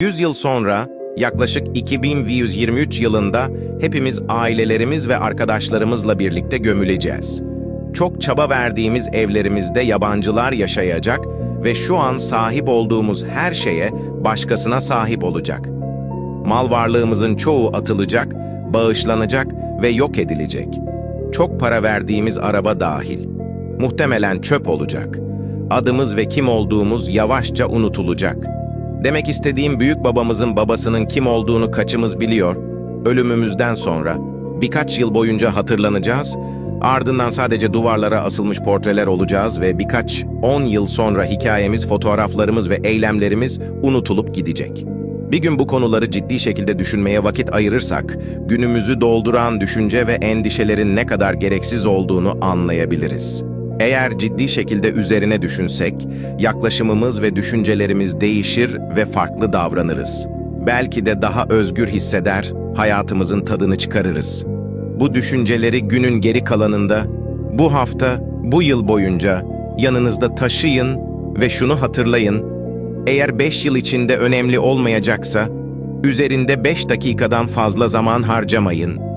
100 yıl sonra, yaklaşık 2123 yılında hepimiz ailelerimiz ve arkadaşlarımızla birlikte gömüleceğiz. Çok çaba verdiğimiz evlerimizde yabancılar yaşayacak ve şu an sahip olduğumuz her şeye başkasına sahip olacak. Mal varlığımızın çoğu atılacak, bağışlanacak ve yok edilecek. Çok para verdiğimiz araba dahil. Muhtemelen çöp olacak. Adımız ve kim olduğumuz yavaşça unutulacak. Demek istediğim büyük babamızın babasının kim olduğunu kaçımız biliyor. Ölümümüzden sonra birkaç yıl boyunca hatırlanacağız. Ardından sadece duvarlara asılmış portreler olacağız ve birkaç on yıl sonra hikayemiz, fotoğraflarımız ve eylemlerimiz unutulup gidecek. Bir gün bu konuları ciddi şekilde düşünmeye vakit ayırırsak, günümüzü dolduran düşünce ve endişelerin ne kadar gereksiz olduğunu anlayabiliriz. Eğer ciddi şekilde üzerine düşünsek, yaklaşımımız ve düşüncelerimiz değişir ve farklı davranırız. Belki de daha özgür hisseder, hayatımızın tadını çıkarırız. Bu düşünceleri günün geri kalanında, bu hafta, bu yıl boyunca yanınızda taşıyın ve şunu hatırlayın, eğer 5 yıl içinde önemli olmayacaksa, üzerinde 5 dakikadan fazla zaman harcamayın.